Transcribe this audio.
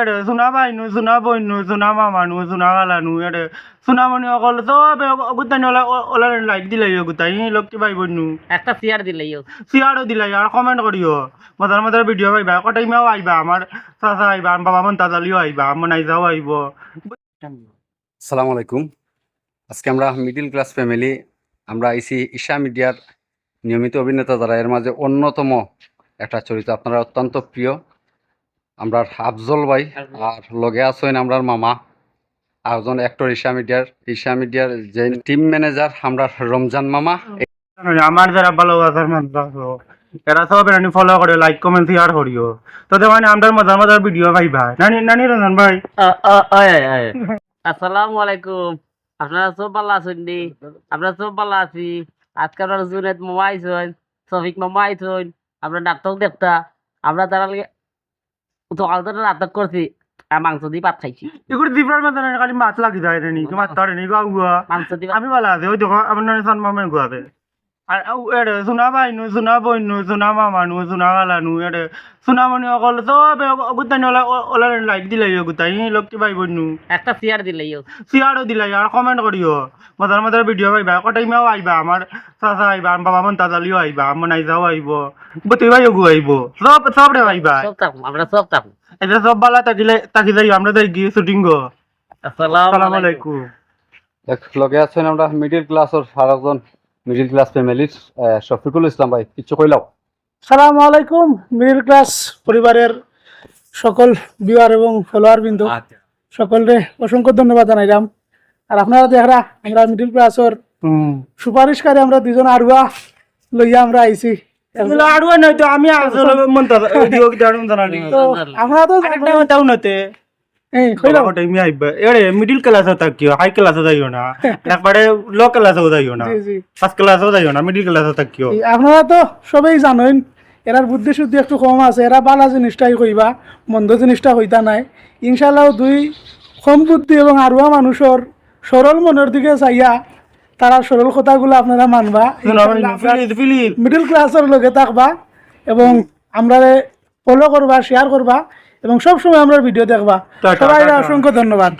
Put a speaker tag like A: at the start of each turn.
A: এড়ে সোনা বাইনু সোনা বইনু সোনা মামানু সোনা গালানু এড়ে সোনা মনি অকল সবে অগুতানি ওলা ওলা লাইক দিলাই অগুতাই লক্ষ্মী বাই বইনু
B: একটা চেয়ার দিলেই
A: সিয়ারও দিলাই আর কমেন্ট করিও মজার মজার ভিডিও পাইবা কটাইমাও আইবা আমার চাচা আইবা আমার বাবা মন তাজালিও আইবা আমার নাইজাও আইব
C: সালাম আলাইকুম আজকে আমরা মিডিল ক্লাস ফ্যামিলি আমরা আইসি ঈশা মিডিয়ার নিয়মিত অভিনেতা যারা এর মাঝে অন্যতম একটা চরিত্র। আপনারা অত্যন্ত প্রিয়। আমরা আফজল ভাই আর লগে আছেন আমরার মামা। আর একজন অ্যাক্টর ঈশা মিডিয়ার ঈশা মিডিয়ার যে টিম ম্যানেজার আমরা রমজান মামা।
A: আমার যারা ভালোবাসার মানুষ আছো এরা সব নানি ফলো করে লাইক কমেন্ট শেয়ার করিও। তোদের মানে আমাদের মজার মজার ভিডিও পাইবা। নানি নানি রঞ্জন ভাই।
B: আসসালামু আলাইকুম। আপনারা সব ভালো আছেন নি? আমরা সব ভালো আছি। আজকে আপনারা জুনেদ মামা আইসেন শফিক মামা আইসেন আমরা নাটক দেখতা আমরা তারা করছি আর মাংস দিয়ে ভাত খাইছি।
A: এগুলো দিবার মধ্যে নানি খালি মাছ লাগি যায় মাছ ধরে নি গুয়া
B: মাংস দিয়ে
A: আমি ভালো আছে ওই দেখো আমার নানি সান মামা গুয়াতে আর এড়ে সোনা বাইনু সোনা বইনু সোনা মামানু সোনা গালানু এড়ে সোনা মনি অকল সবে অগুতানি ওলা ওলা লাইক দিলাই অগুতাই লক্ষ্মী বাই বইনু
B: একটা চেয়ার দিলেই
A: সিয়ারও দিলাই আর কমেন্ট করিও মজার মজার ভিডিও কটাইমাও আইবা আমার চাচা আইবা আমার বাবা মন তাজালিও আইবা আমার নাইজাও আইব ভাই গু আইব সব সব রে আইবা
B: সব আমরা সব
A: এটা সব বালা তাকিলে তাকি যাই আমরা যাই গিয়ে শুটিং গো
B: আসসালামু
A: সালাম
B: আলাইকুম
C: এক লগে আছেন আমরা মিডিল ক্লাসের আর একজন মিডিল ক্লাস ফ্যামিলির শফিকুল ইসলাম ভাই কিছু কইলাও
D: সালাম আলাইকুম মিডল ক্লাস পরিবারের সকল বিওয়ার এবং ফলোয়ার বিন্দু সকলকে অসংখ্য ধন্যবাদ জানাইলাম। আর আপনারা দেখরা আমরা মিডল ক্লাসের সুপারিশকারী আমরা দুজন আড়ুয়া লইয়া আমরা আইছি।
A: আড়ুয়া তো আমি
D: আমরা তো
A: তাও নতে মিডিল থাকিও হাই যাইও না। একবারে লো ক্লাসেও যাইও না।
D: জি জি।
A: ফার্স্ট ক্লাসেও যাইও না মিডিল ক্লাসে থাকিও।
D: এই আপনারা তো সবেই জানেন এরার বুদ্ধি শুদ্ধি একটু কম আছে এরা বালা জিনিসটাই কইবা মন্দ জিনিসটা হইতা নাই। ইনশাল্লাহ দুই কম বুদ্ধি এবং আরুয়া মানুষের সরল মনের দিকে চাইয়া তারা সরল কথাগুলো আপনারা মানবা। মিডল ক্লাসের লোকে থাকবা এবং আমরা ফলো করবা শেয়ার করবা এবং সবসময় আমরা ভিডিও দেখবা। সবাই অসংখ্য ধন্যবাদ।